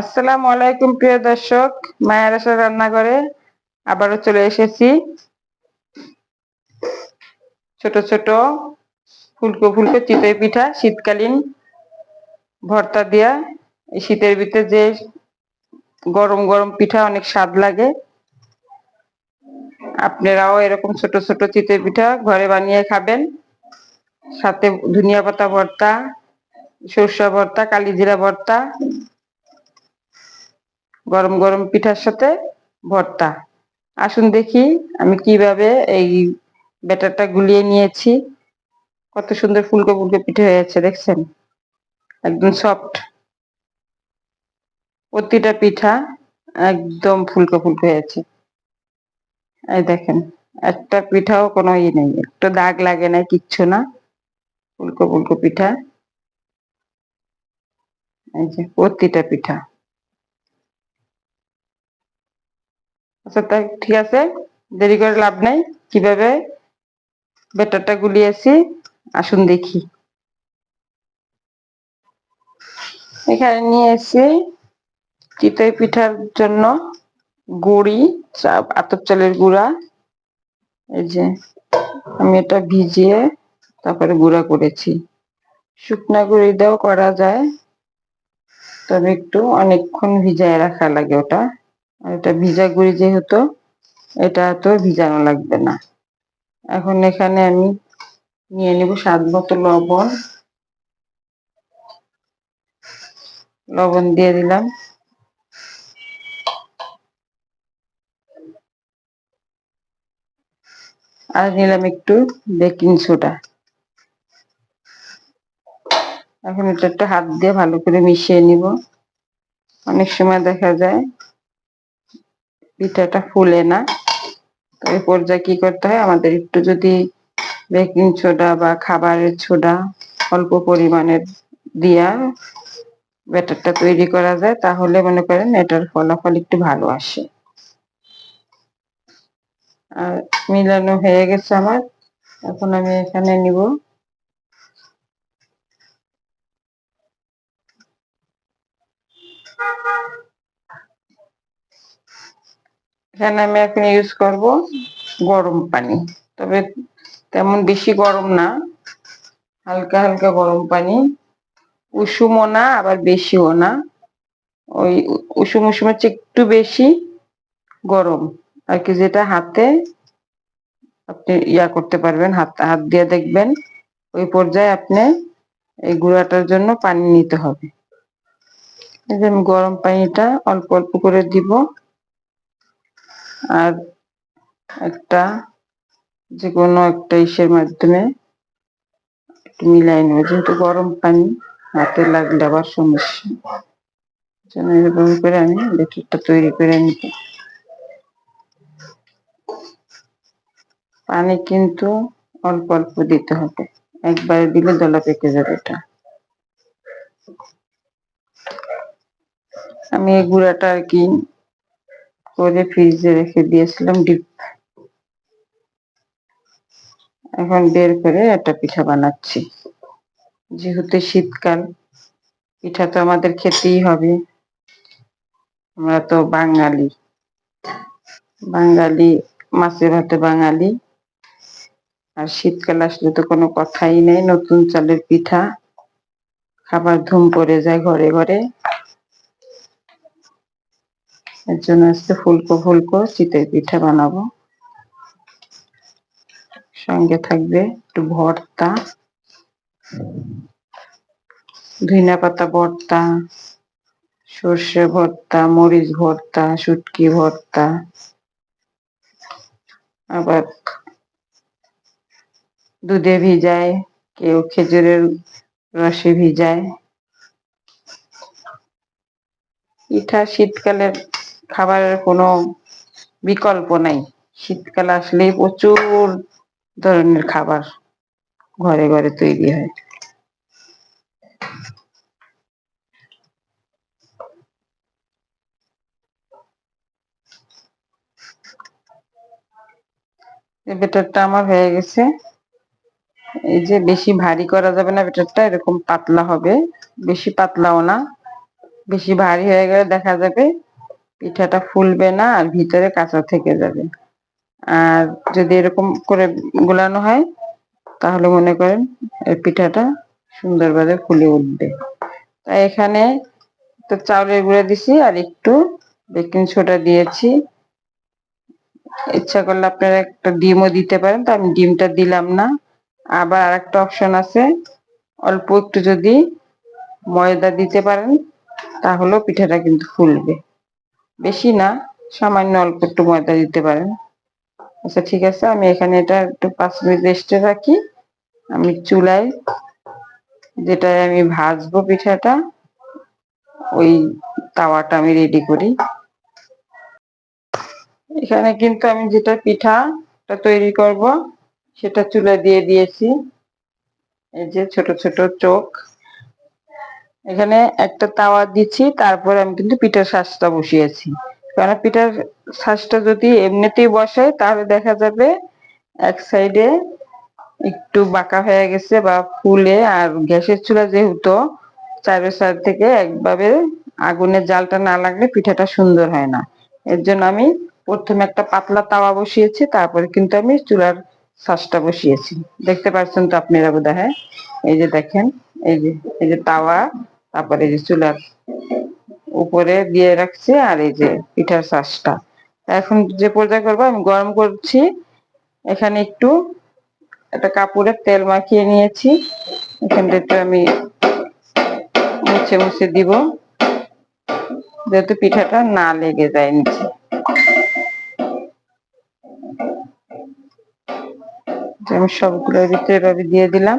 আসসালামু আলাইকুম, প্রিয় দর্শক, মায়ের আশা রান্নাঘরে আবারও চলে এসেছি। ছোট ছোট ফুলকো ফুলকো চিতই পিঠা, শীতকালীন ভর্তা দিয়া। এই শীতের ভিতরে যে গরম গরম পিঠা অনেক স্বাদ লাগে। আপনারাও এরকম ছোট ছোট চিতই পিঠা ঘরে বানিয়ে খাবেন। সাথে ধনিয়া পাতা ভর্তা, সরষা ভর্তা, কালিজিরা ভর্তা গরম গরম পিঠার সাথে ভর্তা। আসুন দেখি আমি কীভাবে এই ব্যাটারটা গুলিয়ে নিয়েছি। কত সুন্দর ফুলকো ফুলকো পিঠে হয়েছে দেখছেন? একদম সফট প্রতিটা পিঠা একদম ফুলকো ফুলকো হয়েছে এই দেখেন, একটা পিঠাও কোনো ই নেই, একটু দাগ লাগে না, কিচ্ছু না। ফুলকো ফুলকো পিঠা। এই যে, প্রতিটা পিঠা। আচ্ছা তাই ঠিক আছে। দেরি করে লাভ নাই। কীভাবে বেটারটা গুলিয়েছি আসুন দেখি। এখানে নিয়ে এসে চিতই পিঠার জন্য গুড়ি আতপ চালের গুঁড়া, এই যে আমি এটা ভিজিয়ে তারপরে গুঁড়া করেছি। শুকনা গুঁড়ি দিয়েও করা যায়, তবে একটু অনেকক্ষণ ভিজায় রাখা লাগে ওটা। আর এটা ভিজা গুঁড়ি যেহেতু, এটা তো ভিজানো লাগবে না। এখন এখানে আমি নিয়ে নেব স্বাদ মতো লবণ। লবণ দিয়ে দিলাম। আর নিলাম একটু বেকিং সোডা। এখন এটা একটু হাত দিয়ে ভালো করে মিশিয়ে নিব। অনেক সময় দেখা যায় পিঠাটা ফুলে না। তো এই পর্যায়ে কি করতে হয়? আমাদের একটু যদি বেকিং সোডা বা খাবারের সোডা অল্প পরিমাণের দিয়া ব্যাটারটা তৈরি করা যায়, তাহলে মনে করেন এটার ফলাফল একটু ভালো আসে। আর মিলানো হয়ে গেছে আমার। এখন আমি এখানে নিব। এখানে আমি এখন ইউজ করব গরম পানি। তবে তেমন বেশি গরম না, হালকা হালকা গরম পানি। উষুমও না, আবার বেশিও না। ওই উষুম উষুমের চেয়ে একটু বেশি গরম। আর কি যেটা হাতে আপনি ইয়া করতে পারবেন, হাত হাত দিয়ে দেখবেন। ওই পর্যায়ে আপনি এই গুঁড়াটার জন্য পানি নিতে হবে। এই আমি গরম পানিটা অল্প অল্প করে দিব। আর একটা যে কোনো একটা ইসের মাধ্যমে একটু মিলাই নেব। যেহেতু গরম পানি, হাতে লাগলে আবার সমস্যা। জন্য এরকম করে আমি ব্যাটারটা তৈরি করে নিব পানি কিন্তু অল্প অল্প দিতে হবে। একবারে দিলে দলা পেকে যাবে এটা। আমি এই গুঁড়াটা আর কি করে ফ্রিজে রেখে দিয়েছিলাম ডিপ এখন বের করে একটা পিঠা বানাচ্ছি। যেহেতু শীতকাল, পিঠা তো আমাদের খেতেই হবে। আমরা তো বাঙালি। বাঙালি মাছে ভাতে বাঙালি। আর শীতকাল আসলে তো কোনো কথাই নেই, নতুন চালের পিঠা। খাবার ধুম পড়ে যায় ঘরে ঘরে। এর জন্য আজকে ফুলকো ফুলকো চিতই পিঠা বানাবো। সঙ্গে থাকবে একটু ভর্তা, ধনিয়া পাতা ভর্তা, সর্ষে ভর্তা, মরিচ ভর্তা, শুটকি ভর্তা, আবার দুধে ভিজায়, কেউ খেজুরের রসে ভিজায়। পিঠা শীতকালের খাবারের কোনো বিকল্প নাই। শীতকাল আসলেই প্রচুর ধরনের খাবার ঘরে ঘরে তৈরি হয়। বেটারটা আমার হয়ে গেছে, এই যে বেশি ভারী করা যাবে না বেটারটা, এরকম পাতলা হবে। বেশি পাতলাও না, বেশি ভারী হয়ে গেলে দেখা যাবে পিঠাটা ফুলবে না আর ভিতরে কাঁচা থেকে যাবে। আর যদি এরকম করে গোলানো হয়, তাহলে মনে করেন পিঠাটা সুন্দরভাবে ফুলে উঠবে। তাই এখানে তো চাউলের গুঁড়া দিছি আর একটু বেকিং সোডা দিয়েছি। ইচ্ছা করলে আপনারা একটা ডিমও দিতে পারেন, তো আমি ডিমটা দিলাম না। আবার আর একটা অপশন আছে, অল্প একটু যদি ময়দা দিতে পারেন, তাহলেও পিঠাটা কিন্তু ফুলবে। বেশি না, সামান্য অল্প একটু ময়দা দিতে পারেন। আচ্ছা ঠিক আছে, আমি এখানে এটা একটু পাঁচ মিনিট রেস্টে রাখি। আমি চুলায় যেটায় আমি ভাজবো পিঠাটা, ওই তাওয়াটা আমি রেডি করি। এখানে কিন্তু আমি যেটা পিঠাটা তৈরি করব, সেটা চুলা দিয়ে দিয়েছি। এই যে ছোট ছোট চোখ। এখানে একটা তাওয়া দিচ্ছি, তারপরে আমি কিন্তু পিঠার শ্বাসটা বসিয়েছি। কারণ পিঠার শ্বাসটা যদি এমনিতেই বসাই তাহলে দেখা যাবে এক সাইডে একটু বাঁকা হয়ে গেছে বা ফুলে, আর গ্যাসের চুলা যেহেতু চারের সাইড থেকে একভাবে আগুনের জালটা না লাগলে পিঠাটা সুন্দর হয় না। এর জন্য আমি প্রথমে একটা পাতলা তাওয়া বসিয়েছি, তারপরে কিন্তু আমি চুলার শ্বাসটা বসিয়েছি। দেখতে পাচ্ছেন তো আপনারা বোধ হ্যাঁ এই যে দেখেন, এই যে এই যে তাওয়া। তারপরে যে চুলার উপরে দিয়ে রাখছি আর এই যে পিঠার শ্বাসটা এখন যে পর্যায়ে করব, আমি গরম করছি। এখানে একটু একটা কাপড়ের তেল মাখিয়ে নিয়েছি। এখানটা একটু আমি মুছে মুছে দিব যাতে পিঠাটা না লেগে যায় নিচে। আমি সবগুলোর ভিতরে এভাবে দিয়ে দিলাম।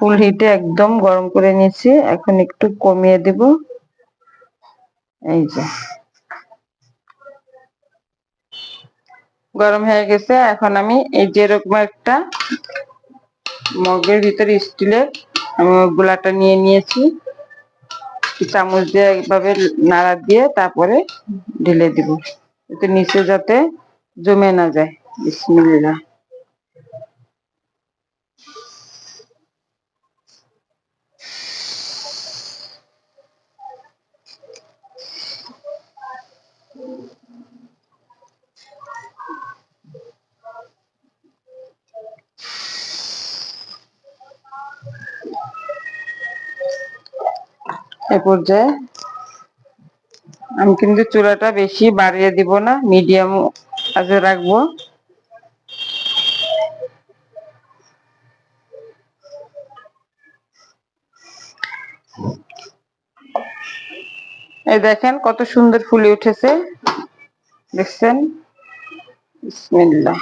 ফুল হিটে একদম গরম করে নিয়েছি। এখন একটু কমিয়ে দিব। এই যে। গরম হয়ে গেছে। এখন আমি এই যেরকম একটা মগের ভিতরে স্টিলের গোলাটা নিয়ে নিয়েছি। চামচ দিয়ে একভাবে নাড়া দিয়ে তারপরে ঢেলে দিব। এতে নিচে যাতে জমে না যায়। বিসমিল্লাহ। এ পর্যায়ে আমি কিন্তু চুলাটা বেশি বাড়িয়ে দিব না মিডিয়াম আজে রাখব। এই দেখেন কত সুন্দর ফুলে উঠেছে। দেখছেন? বিসমিল্লাহ।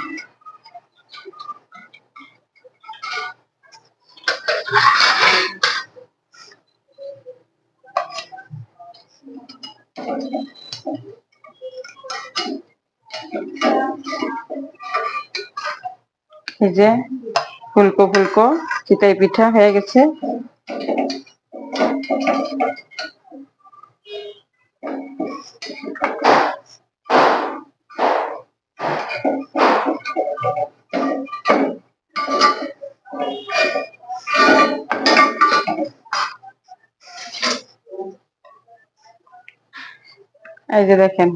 এই যে ফুলকো ফুলকো চিতাই পিঠা হয়ে গেছে। এই যে দেখেন,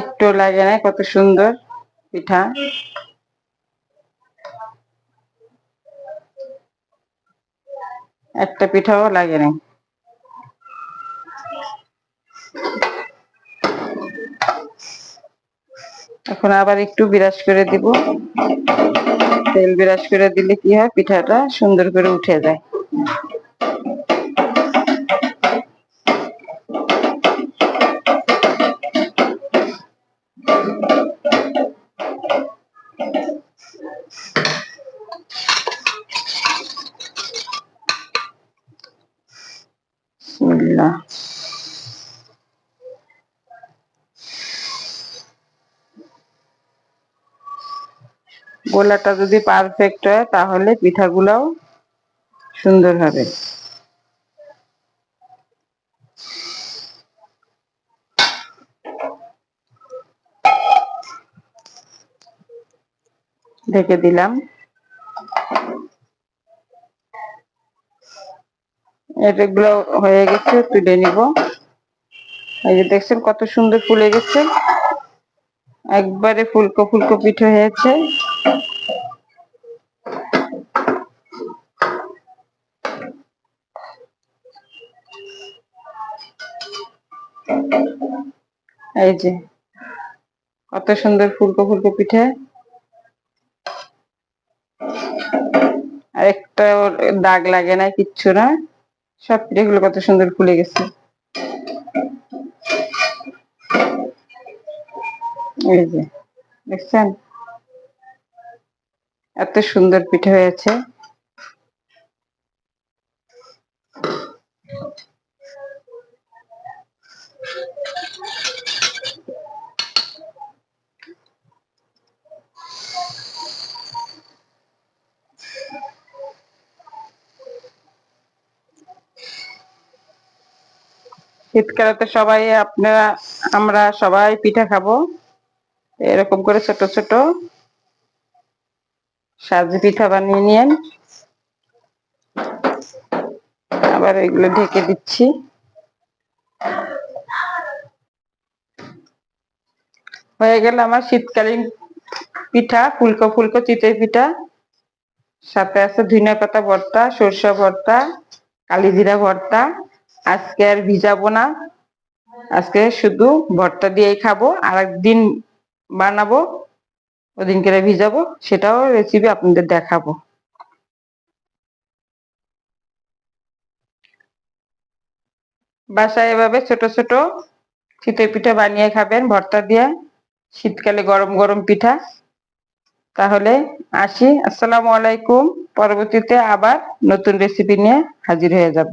একটু লাগে না কত সুন্দর পিঠা। একটা পিঠাও লাগে না এখন আবার একটু বিরাজ করে দিব। তেল বিরাজ করে দিলে কি হয়, পিঠাটা সুন্দর করে উঠে যায়। গোলাটা যদি পারফেক্ট হয় তাহলে পিঠাগুলাও সুন্দর হবে। ঢেকে দিলাম। এগুলো হয়ে গেছে, তুলে নিব। এই যে দেখছেন কত সুন্দর ফুলে গেছে। একবারে ফুলকো ফুলকো পিঠে হয়েছে। এই যে কত সুন্দর ফুলকো ফুলকো পিঠে আর একটা দাগ লাগে না, কিচ্ছু না। সব পিঠেগুলো কত সুন্দর ফুলে গেছে। এই যে, দেখছেন? এত সুন্দর পিঠে হয়েছে। শীতকালে সবাই আপনারা, আমরা সবাই পিঠা খাব। এরকম করে ছোট ছোট সাজি পিঠা বানিয়ে নিয়েন। আবার এগুলো ঢেকে দিচ্ছি। হয়ে গেল আমার শীতকালীন পিঠা, ফুলকো ফুলকো চিতই পিঠা। সাথে আছে ধনিয়া পাতা ভর্তা, সরষে ভর্তা, কালিজিরা ভর্তা। আজকে আর ভিজাবো না। আজকে শুধু ভর্তা দিয়েই খাব। আর একদিন বানাবো ওদিন করে ভিজাবো, সেটাও রেসিপি আপনাদের দেখাবো। বাসায় এভাবে ছোট ছোট শীতের পিঠা বানিয়ে খাবেন, ভর্তা দিয়ে, শীতকালে গরম গরম পিঠা। তাহলে আসি। আসসালামু আলাইকুম। পরবর্তীতে আবার নতুন রেসিপি নিয়ে হাজির হয়ে যাব।